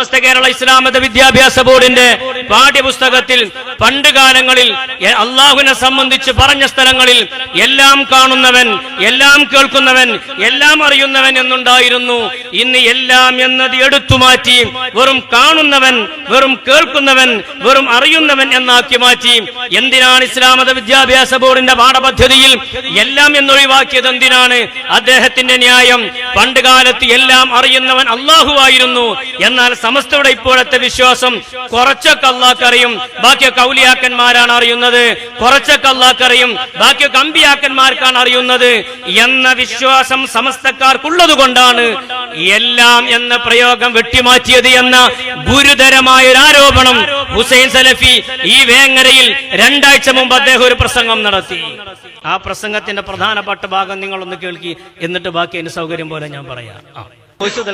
സമസ്ത കേരള ഇസ്ലാമത വിദ്യാഭ്യാസ ബോർഡിന്റെ പാഠ്യപുസ്തകത്തിൽ പണ്ട് കാലങ്ങളിൽ അള്ളാഹുവിനെ സംബന്ധിച്ച് പറഞ്ഞ സ്ഥലങ്ങളിൽ എല്ലാം കാണുന്നവൻ എല്ലാം കേൾക്കുന്നവൻ എല്ലാം അറിയുന്നവൻ എന്നുണ്ടായിരുന്നു. ഇന്ന് എല്ലാം എന്നത് എടുത്തു മാറ്റി വെറും കാണുന്നവൻ വെറും കേൾക്കുന്നവൻ വെറും അറിയുന്നവൻ എന്നാക്കി മാറ്റി. എന്തിനാണ് ഇസ്ലാമത വിദ്യാഭ്യാസ ബോർഡിന്റെ പാഠപദ്ധതിയിൽ എല്ലാം എന്നൊഴിവാക്കിയത്? എന്തിനാണ്? അദ്ദേഹത്തിന്റെ ന്യായം. പണ്ട് കാലത്ത് എല്ലാം അറിയുന്നവൻ അള്ളാഹുവായിരുന്നു എന്നാൽ സമസ്തയുടെ ഇപ്പോഴത്തെ വിശ്വാസം കുറച്ചൊക്കെ അള്ളാഹ്ക്കറിയും. ബാക്കിയൊക്കെ ഔലിയാക്കന്മാരാണ് അറിയുന്നത്. കുറച്ചൊക്കെ അള്ളാഹ്ക്കറിയും. ബാക്കിയൊക്കെ അമ്പിയാക്കന്മാർക്കാണ് അറിയുന്നത്. എന്ന വിശ്വാസം സമസ്തക്കാർക്കുള്ളത് കൊണ്ടാണ് എല്ലാം എന്ന പ്രയോഗം വെട്ടിമാറ്റിയത് എന്ന ഗുരുതരമായ ഒരു ആരോപണം ഹുസൈൻ സലഫി ഈ വേങ്ങരയിൽ രണ്ടാഴ്ച മുമ്പ് അദ്ദേഹം ഒരു പ്രസംഗം നടത്തി. ആ പ്രസംഗത്തിന്റെ പ്രധാനപ്പെട്ട ഭാഗം നിങ്ങളൊന്ന് കേൾക്കി. എന്നിട്ട് ബാക്കി അതിന് സൗകര്യം പോലെ ഞാൻ പറയാം.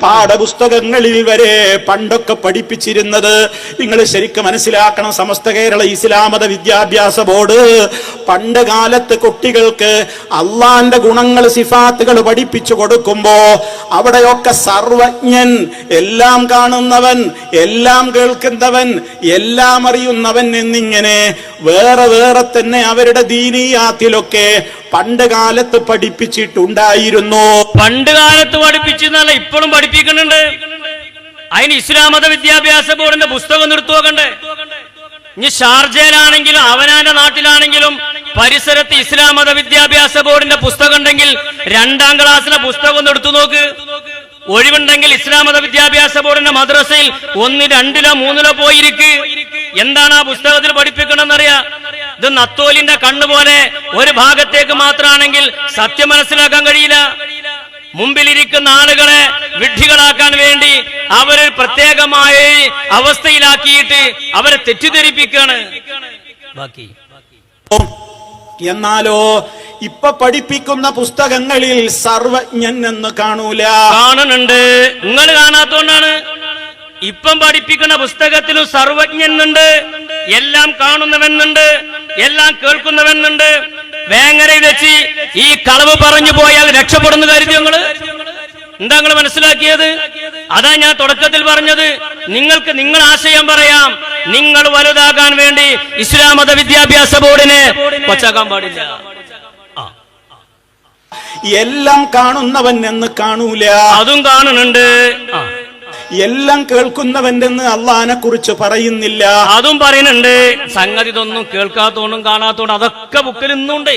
പാഠപുസ്തകങ്ങളിൽ വരെ പണ്ടൊക്കെ പഠിപ്പിച്ചിരുന്നത് നിങ്ങൾ ശരിക്കും മനസ്സിലാക്കണം. സമസ്ത കേരള ഇസ്ലാമത വിദ്യാഭ്യാസ ബോർഡ് പണ്ട് കാലത്ത് കുട്ടികൾക്ക് അള്ളാന്റെ ഗുണങ്ങൾ സിഫാത്തുകൾ പഠിപ്പിച്ചു കൊടുക്കുമ്പോ അവിടെയൊക്കെ സർവജ്ഞൻ എല്ലാം കാണുന്നവൻ എല്ലാം കേൾക്കുന്നവൻ എല്ലാം അറിയുന്നവൻ എന്നിങ്ങനെ വേറെ വേറെ തന്നെ അവരുടെ ദീനീയാത്തിലൊക്കെ പണ്ട് കാലത്ത് പഠിപ്പിച്ചിട്ടുണ്ടായിരുന്നു. പണ്ട് കാലത്ത് പഠിപ്പിച്ചെന്നല്ല ഇപ്പോഴും പഠിപ്പിക്കുന്നുണ്ട്. അതിന് ഇസ്ലാം മത വിദ്യാഭ്യാസ ബോർഡിന്റെ പുസ്തകം നിർത്തുവോക്കണ്ടേ ഇനി ഷാർജയിലാണെങ്കിലും അവനാന്റെ നാട്ടിലാണെങ്കിലും പരിസരത്ത് ഇസ്ലാം മത വിദ്യാഭ്യാസ ബോർഡിന്റെ പുസ്തകം ഉണ്ടെങ്കിൽ രണ്ടാം ക്ലാസ്സിലെ പുസ്തകം ഒന്ന് എടുത്തു നോക്ക്. ഒഴിവുണ്ടെങ്കിൽ ഇസ്ലാം മത വിദ്യാഭ്യാസ ബോർഡിന്റെ മദ്രസയിൽ ഒന്ന് രണ്ടിലോ മൂന്നിലോ പോയിരിക്ക്. എന്താണ് ആ പുസ്തകത്തിൽ പഠിപ്പിക്കണമെന്നറിയാ? ഇത് നത്തോലിന്റെ കണ്ണുപോലെ ഒരു ഭാഗത്തേക്ക് മാത്രമാണെങ്കിൽ സത്യം മനസ്സിലാക്കാൻ കഴിയില്ല. മുമ്പിലിരിക്കുന്ന ആളുകളെ വിഡ്ഢികളാക്കാൻ വേണ്ടി അവരെ പ്രത്യേകമായ അവസ്ഥയിലാക്കിയിട്ട് അവരെ തെറ്റിദ്ധരിപ്പിക്കാണ് ബാക്കി. എന്നാലോ ഇപ്പൊ പഠിപ്പിക്കുന്ന പുസ്തകങ്ങളിൽ സർവജ്ഞൻ എന്ന് കാണൂല. കാണുന്നുണ്ട്. നിങ്ങൾ കാണാത്തോണ്ടാണ്. ഇപ്പം പഠിപ്പിക്കുന്ന പുസ്തകത്തിലും സർവജ്ഞൻ എല്ലാം കാണുന്നവെന്നുണ്ട് എല്ലാം കേൾക്കുന്നവെന്നുണ്ട് വേങ്ങരയിൽ വെച്ച് ഈ കളവ് പറഞ്ഞു പോയാൽ രക്ഷപ്പെടുന്ന കരുതി നിങ്ങൾ? എന്താ നിങ്ങൾ മനസ്സിലാക്കിയത്? അതാ ഞാൻ തുടക്കത്തിൽ പറഞ്ഞത്. നിങ്ങൾക്ക് നിങ്ങൾ ആശയം പറയാം. നിങ്ങൾ വലുതാകാൻ വേണ്ടി ഇസ്ലാം മത വിദ്യാഭ്യാസ ബോർഡിനെ കൊച്ചാക്കാൻ പാടില്ല. എല്ലാം കാണുന്നവൻ എന്ന് കാണൂല. അതും കാണുന്നുണ്ട്. ആ. എല്ലാം കേൾക്കുന്നവൻ എന്ന് അള്ളഹാനെ കുറിച്ച് പറയുന്നില്ല അതും പറയുന്നുണ്ട് സംഗതി ഇതൊന്നും കേൾക്കാത്തോണ്ടും കാണാത്തോണ്ടും അതൊക്കെ ബുക്കിൽ ഇന്നുണ്ട്.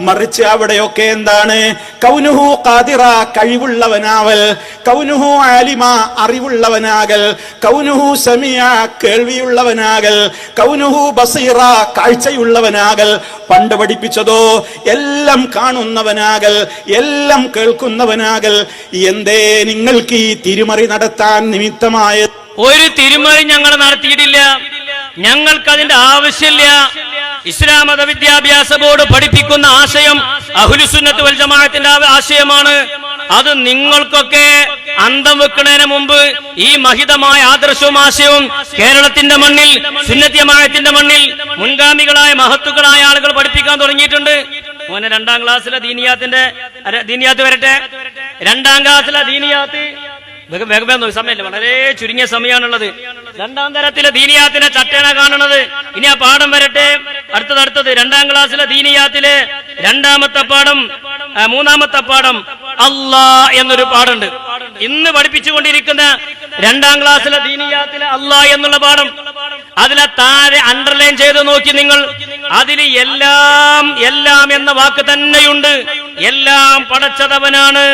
മറിച്ച് അവിടെയൊക്കെ എന്താണ്? കൗനുഹു കാതിറ കഴിവുള്ളവനാവൽ. കൗനുഹു ആലിമ അറിവുള്ളവനാകൽ. കൗനുഹു സമിയ കേൾവിയുള്ളവനാകൽ. കൗനുഹു ബസീറ കാഴ്ചയുള്ളവനാകൽ. പണ്ട് പഠിപ്പിച്ചതോ എല്ലാം കാണുന്നവനാകൽ എല്ലാം കേൾക്കുന്നവനാകൽ. എന്തേ നിങ്ങൾക്ക് ഈ തിരുമറി നടത്താൻ നിമിത്തമായ ഒരു തിരുമറി ഞങ്ങൾ നടത്തിയിട്ടില്ല. ഞങ്ങൾക്ക് അതിന്റെ ആവശ്യമില്ല. ഇസ്ലാം മത വിദ്യാഭ്യാസ ബോർഡ് പഠിപ്പിക്കുന്ന ആശയം അഹുലുസുന്നത്ത് വൽ ജമാഅത്തിന്റെ ആശയമാണ്. അത് നിങ്ങൾക്കൊക്കെ അന്തം വെക്കുന്നതിന് മുമ്പ് ഈ മഹിതമായ ആദർശവും ആശയവും കേരളത്തിന്റെ മണ്ണിൽ സുന്നത്യമായത്തിന്റെ മണ്ണിൽ മുൻഗാമികളായ മഹത്തുക്കളായ ആളുകൾ പഠിപ്പിക്കാൻ തുടങ്ങിയിട്ടുണ്ട്. മോനെ രണ്ടാം ക്ലാസ്സിലെ ദീനിയാത്തിന്റെ ദീനിയാത്ത് വരട്ടെ. രണ്ടാം ക്ലാസ്സിലെ ദീനിയാത്ത് വേഗം വേഗം സമയമല്ലേ സമയമില്ല. വളരെ ചുരുങ്ങിയ സമയമാണുള്ളത്. രണ്ടാം തരത്തിലെ ദീനിയാത്തിനെ ചട്ടയാണ് കാണുന്നത് ഇനി ആ പാഠം വരട്ടെ. അടുത്തത് രണ്ടാം ക്ലാസ്സിലെ ദീനിയാത്തിലെ രണ്ടാമത്തെ പാഠം മൂന്നാമത്തെ പാഠം അല്ലാ എന്നൊരു പാഠമുണ്ട്. ഇന്ന് പഠിപ്പിച്ചുകൊണ്ടിരിക്കുന്ന രണ്ടാം ക്ലാസ്സിലെ ദീനിയാത്തിലെ അല്ലാ എന്നുള്ള പാഠം അതിലെ താഴെ അണ്ടർലൈൻ ചെയ്ത് നോക്കി നിങ്ങൾ. അതിൽ എല്ലാം എല്ലാം എന്ന വാക്ക് തന്നെയുണ്ട്. എല്ലാം പടച്ചതവനാണ്.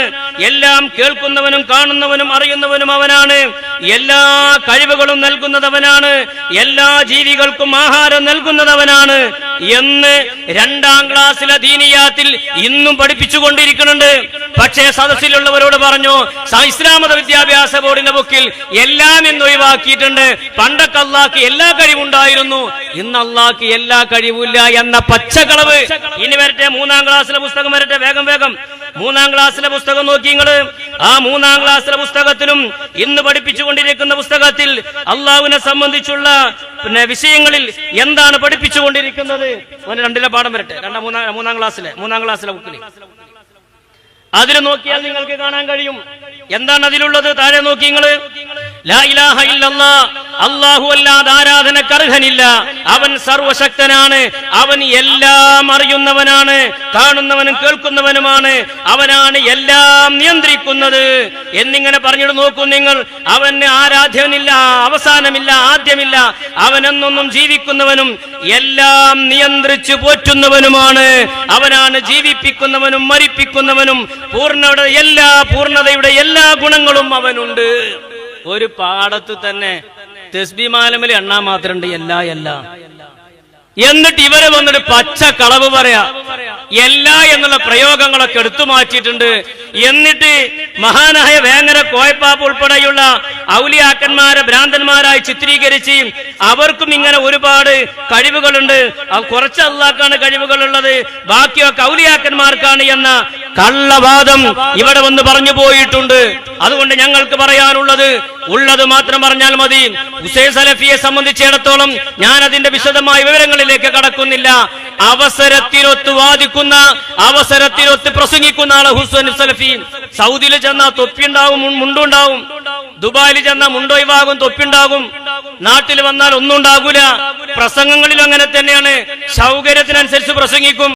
എല്ലാം കേൾക്കുന്നവനും കാണുന്നവനും അറിയുന്നവനും അവനാണ്. എല്ലാ കഴിവുകളും നൽകുന്നതവനാണ്. എല്ലാ ജീവികൾക്കും ആഹാരം നൽകുന്നതവനാണ്. എന്ന് രണ്ടാം ക്ലാസ്സിലെ ദീനിയാത്തിൽ ഇന്നും പഠിപ്പിച്ചുകൊണ്ടിരിക്കുന്നുണ്ട്. പക്ഷേ സദസ്സിലുള്ളവരോട് പറഞ്ഞു ഇസ്ലാമത വിദ്യാഭ്യാസ ബോർഡിന്റെ ബുക്കിൽ എല്ലാം എന്ന് ഒഴിവാക്കിയിട്ടുണ്ട്. പണ്ടൊക്കെ അള്ളാഹ്ക്ക് എല്ലാ കഴിവുണ്ടായിരുന്നു. ഇന്ന് അള്ളാഹ്ക്ക് എല്ലാ കഴിവില്ല എന്ന പച്ചക്കളവ്. ഇനി വരട്ടെ മൂന്നാം ക്ലാസ്സിലെ പുസ്തകം വരട്ടെ വേഗം വേഗം. മൂന്നാം ക്ലാസ്സിലെ പുസ്തകം നോക്കി നിങ്ങൾ ആ മൂന്നാം ക്ലാസ്സിലെ പുസ്തകത്തിലും ഇന്ന് പഠിപ്പിച്ചുകൊണ്ടിരിക്കുന്ന പുസ്തകത്തിൽ അള്ളാഹുവിനെ സംബന്ധിച്ചുള്ള പിന്നെ വിഷയങ്ങളിൽ എന്താണ് പഠിപ്പിച്ചുകൊണ്ടിരിക്കുന്നത്? രണ്ടിലെ പാഠം വരട്ടെ. രണ്ടാം മൂന്നാം മൂന്നാം ക്ലാസ്സിലെ മൂന്നാം ക്ലാസ്സിലെ ബുക്കിൽ അതിൽ നോക്കിയാൽ നിങ്ങൾക്ക് കാണാൻ കഴിയും. എന്താണ് അതിലുള്ളത്? താഴെ നോക്കി നിങ്ങൾ ലാ ഇലാഹ ഇല്ലല്ലാ. അല്ലാഹു അല്ലാതെ ആരാധനക്ക് അർഹനില്ല. അവൻ സർവശക്തനാണ്. അവൻ എല്ലാം അറിയുന്നവനാണ്. കാണുന്നവനും കേൾക്കുന്നവനുമാണ്. അവനാണ് എല്ലാം നിയന്ത്രിക്കുന്നത്. എന്നിങ്ങനെ പറഞ്ഞിട്ട് നോക്കൂ നിങ്ങൾ. അവന് ആരാധ്യനില്ല അവസാനമില്ല ആദ്യമില്ല. അവനെന്നൊന്നും ജീവിക്കുന്നവനും എല്ലാം നിയന്ത്രിച്ചു പോറ്റുന്നവനുമാണ്. അവനാണ് ജീവിപ്പിക്കുന്നവനും മരിപ്പിക്കുന്നവനും. പൂർണയുടെ എല്ലാ പൂർണതയുടെ എല്ലാ ഗുണങ്ങളും അവനുണ്ട്. ഒരു പാടത്ത് തന്നെ തെസ്ബിമാലമിൽ എണ്ണാൻ മാത്രമുണ്ട് എല്ലാ എല്ലാം. എന്നിട്ട് ഇവരെ വന്നിട്ട് പച്ച കളവ് പറയാ. എല്ലാ എന്നുള്ള പ്രയോഗങ്ങളൊക്കെ എടുത്തു മാറ്റിയിട്ടുണ്ട്. എന്നിട്ട് മഹാനായ വേങ്ങര കോയപ്പാപ്പ് ഉൾപ്പെടെയുള്ള ഔലിയാക്കന്മാരെ ഭ്രാന്തന്മാരായി ചിത്രീകരിച്ച് അവർക്കും ഇങ്ങനെ ഒരുപാട് കഴിവുകളുണ്ട്. കുറച്ച് അള്ളാക്കാണ് കഴിവുകളുള്ളത്. ബാക്കിയൊക്കെ ഔലിയാക്കന്മാർക്കാണ് എന്ന കള്ളവാദം ഇവിടെ വന്ന് പറഞ്ഞു പോയിട്ടുണ്ട്. അതുകൊണ്ട് ഞങ്ങൾക്ക് പറയാനുള്ളത് ഉള്ളത് മാത്രം പറഞ്ഞാൽ മതി. ഹുസൈൻ സലഫിയെ സംബന്ധിച്ചിടത്തോളം ഞാൻ അതിന്റെ വിശദമായ വിവരങ്ങളിലേക്ക് കടക്കുന്നില്ല. അവസരത്തിനൊത്ത് വാദിക്കുന്ന അവസരത്തിനൊത്ത് പ്രസംഗിക്കുന്ന ആൾ ഹുസൈൻ സലഫി. സൗദിയിൽ ചെന്ന തൊപ്പിയുണ്ടാവും മുണ്ടുണ്ടാവും. ദുബായിൽ ചെന്ന മുണ്ടൊഴിവാകും തൊപ്പിയുണ്ടാകും. നാട്ടിൽ വന്നാൽ ഒന്നും ഉണ്ടാകൂല. പ്രസംഗങ്ങളിലും അങ്ങനെ തന്നെയാണ്. സൗകര്യത്തിനനുസരിച്ച് പ്രസംഗിക്കും.